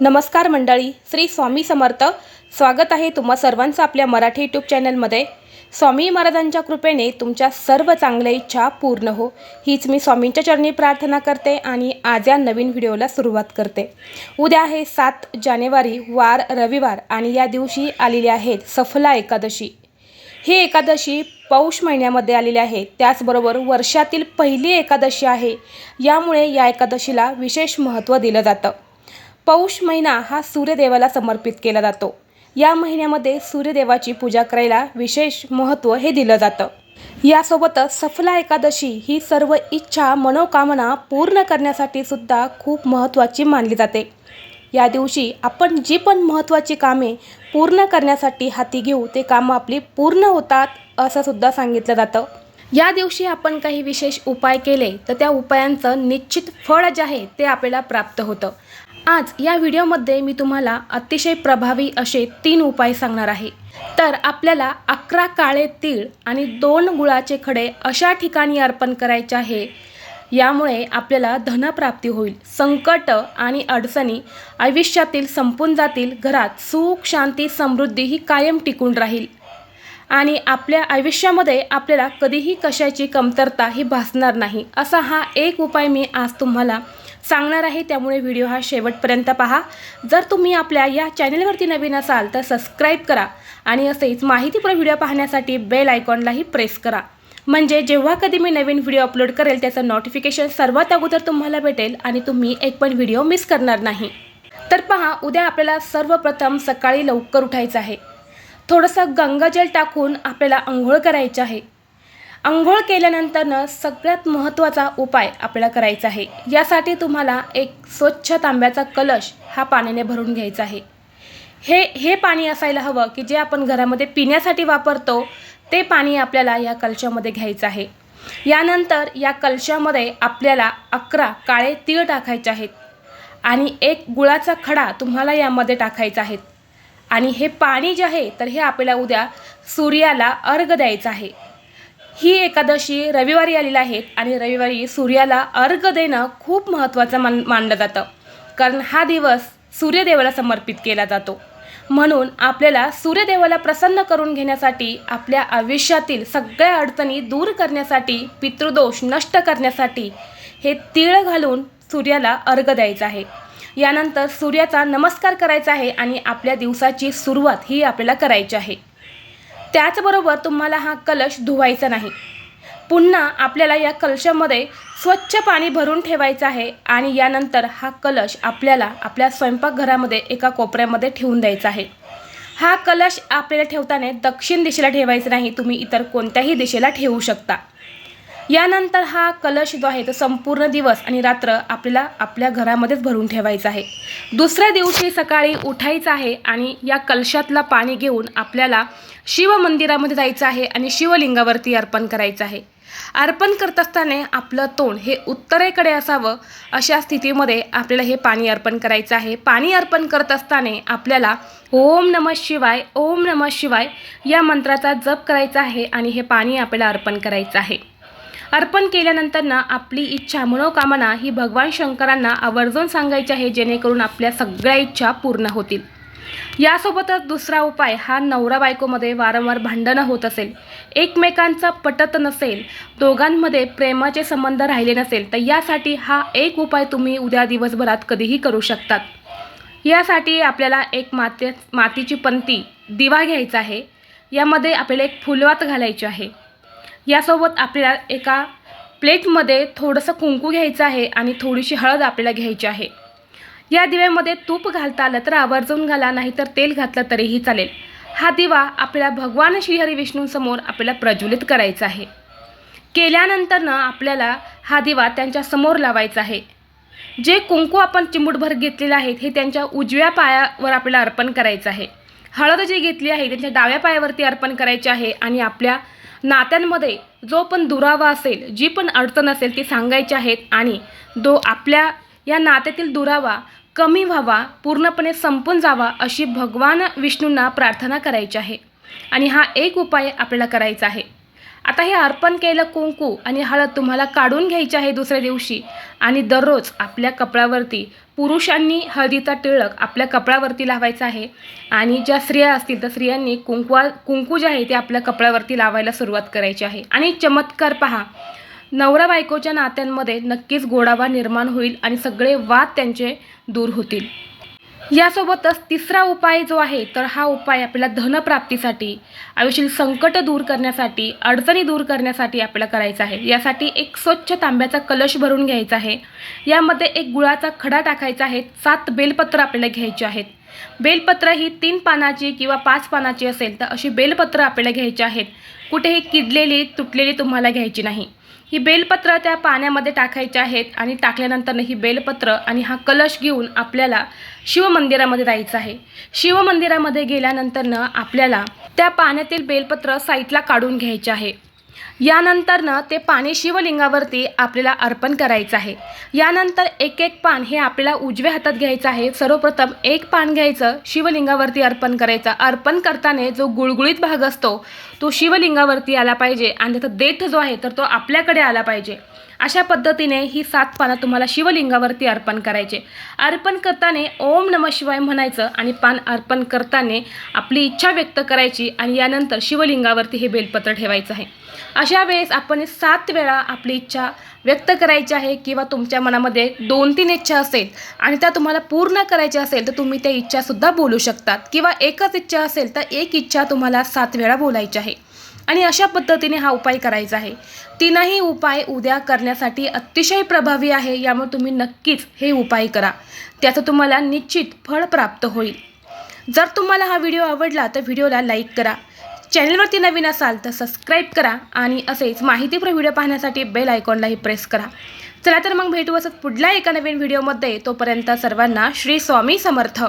नमस्कार मंडळी श्री स्वामी समर्थ. स्वागत आहे तुम्हा सर्वांचं आपल्या मराठी यूट्यूब चॅनलमध्ये स्वामी महाराजांच्या कृपेने तुमच्या सर्व चांगल्या इच्छा पूर्ण हो. हीच मी स्वामींच्या चरणी प्रार्थना करते आणि आज या नवीन व्हिडिओला सुरुवात करते. उद्या आहे सात जानेवारी वार रविवार आणि या दिवशी आलेली आहेत सफला एकादशी. ही एकादशी पौष महिन्यामध्ये आलेली आहे. त्याचबरोबर वर्षातील पहिली एकादशी आहे. यामुळे या एकादशीला विशेष महत्त्व दिलं जातं. पौष महिना हा सूर्यदेवाला समर्पित केला जातो. या महिन्यामध्ये सूर्यदेवाची पूजा करायला विशेष महत्त्व हे दिलं जातं. यासोबतच सफला एकादशी ही सर्व इच्छा मनोकामना पूर्ण करण्यासाठी सुद्धा खूप महत्त्वाची मानली जाते. या दिवशी आपण जी पण महत्त्वाची कामे पूर्ण करण्यासाठी हाती घेऊ ते कामं आपली पूर्ण होतात असं सुद्धा सांगितलं जातं. या दिवशी आपण काही विशेष उपाय केले तर त्या उपायांचं निश्चित फळ जे आहे ते आपल्याला प्राप्त होतं. आज या व्हिडिओमध्ये मी तुम्हाला अतिशय प्रभावी असे तीन उपाय सांगणार आहे. तर आपल्याला अकरा काळे तीळ आणि दोन गुळाचे खडे अशा ठिकाणी अर्पण करायचे आहे. यामुळे आपल्याला धनप्राप्ती होईल. संकट आणि अडचणी आयुष्यातील संपून जातील. घरात सुख शांती समृद्धी ही कायम टिकून राहील. आणि आपल्या आयुष्यामध्ये आपल्याला कधीही कशाची कमतरता ही भासणार नाही. असा हा एक उपाय मी आज तुम्हाला सांगणार आहे त्यामुळे व्हिडिओ हा शेवटपर्यंत पहा. जर तुम्ही आपल्या या चॅनलवरती नवीन असाल तर सबस्क्राईब करा आणि असेच माहितीपूर्ण व्हिडिओ पाहण्यासाठी बेल आयकॉनलाही प्रेस करा. म्हणजे जेव्हा कधी मी नवीन व्हिडिओ अपलोड करेल त्याचं नोटिफिकेशन सर्वात अगोदर तुम्हाला भेटेल आणि तुम्ही एक पण व्हिडिओ मिस करणार नाही. तर पहा उद्या आपल्याला सर्वप्रथम सकाळी लवकर उठायचं आहे. थोडंसं गंगाजल टाकून आपल्याला आंघोळ करायचं आहे. आंघोळ केल्यानंतरनं सगळ्यात महत्त्वाचा उपाय आपल्याला करायचा आहे. यासाठी तुम्हाला एक स्वच्छ तांब्याचा कलश हा पाण्याने भरून घ्यायचा आहे. हे हे पाणी असायला हवं की जे आपण घरामध्ये पिण्यासाठी वापरतो ते पाणी आपल्याला या कलशामध्ये घ्यायचं आहे. यानंतर या कलशामध्ये आपल्याला अकरा काळे तीळ टाकायचे आहेत आणि एक गुळाचा खडा तुम्हाला यामध्ये टाकायचा आहे. आणि हे पाणी जे आहे तर हे आपल्याला उद्या सूर्याला अर्घ द्यायचं आहे. ही एकादशी रविवारी आलेली आहे आणि रविवारी सूर्याला अर्घ देणं खूप महत्त्वाचं मान मानलं जातं. कारण हा दिवस सूर्यदेवाला समर्पित केला जातो. म्हणून आपल्याला सूर्यदेवाला प्रसन्न करून घेण्यासाठी आपल्या आयुष्यातील सगळ्या अडचणी दूर करण्यासाठी पितृदोष नष्ट करण्यासाठी हे तीळ घालून सूर्याला अर्घ द्यायचं आहे. यानंतर सूर्याचा नमस्कार करायचा आहे आणि आपल्या दिवसाची सुरुवात ही आपल्याला करायची आहे. त्याचबरोबर तुम्हाला हा कलश धुवायचा नाही. पुन्हा आपल्याला या कलशामध्ये स्वच्छ पाणी भरून ठेवायचं आहे आणि यानंतर हा कलश आपल्याला आपल्या स्वयंपाकघरामध्ये एका कोपऱ्यामध्ये ठेवून द्यायचा आहे. हा कलश आपल्याला ठेवताना दक्षिण दिशेला ठेवायचा नाही तुम्ही इतर कोणत्याही दिशेला ठेवू शकता. यानंतर हा कलश जो आहे तो संपूर्ण दिवस आणि रात्र आपल्याला आपल्या घरामध्येच भरून ठेवायचा आहे. दुसऱ्या दिवशी सकाळी उठायचं आहे आणि या कलशातला पाणी घेऊन आपल्याला शिव मंदिरामध्ये जायचं आहे आणि शिवलिंगावरती अर्पण करायचं आहे. अर्पण करत असताना आपलं तोंड हे उत्तरेकडे असावं अशा स्थितीमध्ये आपल्याला हे पाणी अर्पण करायचं आहे. पाणी अर्पण करत असताना आपल्याला ओम नम शिवाय ओम नम शिवाय या मंत्राचा जप करायचा आहे आणि हे पाणी आपल्याला अर्पण करायचं आहे. अर्पण केल्यानंतर ना आपली इच्छा मनोकामना ही भगवान शंकरांना आवर्जून सांगायची आहे जेणेकरून आपल्या सगळ्या इच्छा पूर्ण होतील. यासोबतच दुसरा उपाय हा नवरा बायकोमध्ये वारंवार भांडणं होत असेल. एकमेकांचा पटत नसेल दोघांमध्ये प्रेमाचे संबंध राहिले नसेल तर यासाठी हा एक उपाय तुम्ही उद्या दिवसभरात कधीही करू शकतात. यासाठी आपल्याला एक माते मातीची पंती दिवा घ्यायचा आहे. यामध्ये आपल्याला एक फुलवात घालायची आहे. यासोबत आपल्याला एका प्लेटमध्ये थोडंसं कुंकू घ्यायचं आहे आणि थोडीशी हळद आपल्याला घ्यायची आहे. या दिव्यामध्ये तूप घालता आलं तर आवर्जून घाला नाहीतर तेल घातलं तरीही चालेल. हा दिवा आपल्याला भगवान श्रीहरी विष्णूंसमोर आपल्याला प्रज्वलित करायचा आहे. केल्यानंतरनं आपल्याला हा दिवा त्यांच्यासमोर लावायचा आहे. जे कुंकू आपण चिमुटभर घेतलेलं आहे हे त्यांच्या उजव्या पायावर आपल्याला अर्पण करायचं आहे. हळद जी घेतली आहे त्यांच्या डाव्या पायावरती अर्पण करायचे आहे आणि आपल्या नात्यांमध्ये जो पण दुरावा असेल जी पण अडचण असेल ती सांगायची आहेत आणि दो आपल्या या नात्यातील दुरावा कमी व्हावा पूर्णपणे संपून जावा अशी भगवान विष्णूंना प्रार्थना करायची आहे. आणि हा एक उपाय आपल्याला करायचा आहे. आता हे अर्पण केलं कुंकू आणि हळद तुम्हाला काढून घ्यायची आहे दुसऱ्या दिवशी. आणि दररोज आपल्या कपड्यावरती पुरुषांनी हळदीचा टिळक आपल्या कपड्यावरती लावायचा आहे. आणि ज्या स्त्रिया असतील तर स्त्रियांनी कुंकवा कुंकू जे आहे ते आपल्या कपड्यावरती लावायला सुरुवात करायची आहे. आणि चमत्कार पहा नवरा बायकोच्या नात्यांमध्ये नक्कीच गोडावा निर्माण होईल आणि सगळे वाद त्यांचे दूर होतील. यासोबतच तिसरा उपाय जो आहे तर हा उपाय आपल्याला धनप्राप्तीसाठी आयुष्यातील संकट दूर करण्यासाठी अडचणी दूर करण्यासाठी आपल्याला करायचा आहे. यासाठी एक स्वच्छ तांब्याचा कलश भरून घ्यायचा आहे. यामध्ये एक गुळाचा खडा टाकायचा आहे. सात बेलपत्र आपल्याला घ्यायचे आहेत. बेलपत्र ही तीन पानाची किंवा पाच पानाची असेल तर अशी बेलपत्र आपल्याला घ्यायची आहेत. कुठेही किडलेली तुटलेली तुम्हाला घ्यायची नाही. ही बेलपत्र त्या पाण्यामध्ये टाकायची आहेत आणि टाकल्यानंतर ही बेलपत्र आणि हा कलश घेऊन आपल्याला शिवमंदिरामध्ये जायचं आहे. शिवमंदिरामध्ये गेल्यानंतरनं आपल्याला त्या पाण्यातील बेलपत्र साईडला काढून घ्यायचे आहे. यानंतरनं ते पाणी शिवलिंगावरती आपल्याला अर्पण करायचं आहे. यानंतर एक एक पान हे आपल्याला उजव्या हातात घ्यायचं आहे. सर्वप्रथम एक पान घ्यायचं शिवलिंगावरती अर्पण करायचं. अर्पण करताना जो गुळगुळीत भाग असतो तो शिवलिंगावरती आला पाहिजे. आणि त्याचा देठ जो आहे तर तो आपल्याकडे आला पाहिजे. अशा पद्धतीने ही सात पानं तुम्हाला शिवलिंगावरती अर्पण करायचे. अर्पण करताना ओम नम शिवाय म्हणायचं आणि पान अर्पण करताना आपली इच्छा व्यक्त करायची आणि यानंतर शिवलिंगावरती हे बेलपत्र ठेवायचं आहे. अशा वेळेस आपण सात वेळा आपली इच्छा व्यक्त करायची आहे किंवा तुमच्या मनामध्ये दोन तीन इच्छा असेल आणि त्या तुम्हाला पूर्ण करायच्या असेल तर तुम्ही त्या इच्छासुद्धा बोलू शकतात. किंवा एकच इच्छा असेल तर एक इच्छा तुम्हाला सात वेळा बोलायची आहे. आणि अशा पद्धतीने हा उपाय करायचा आहे. तीनही उपाय उद्या करण्यासाठी अतिशय प्रभावी आहे यामुळे तुम्ही नक्कीच हे उपाय करा. त्याचं तुम्हाला निश्चित फळ प्राप्त होईल. जर तुम्हाला हा व्हिडिओ आवडला तर व्हिडिओला लाईक करा. चॅनलवरती नवीन असाल तर सबस्क्राईब करा आणि असेच माहितीपूर्ण व्हिडिओ पाहण्यासाठी बेल आयकॉनलाही प्रेस करा. चला तर मग भेटू असत पुढल्या एका नवीन व्हिडिओमध्ये. तोपर्यंत सर्वांना श्री स्वामी समर्थ.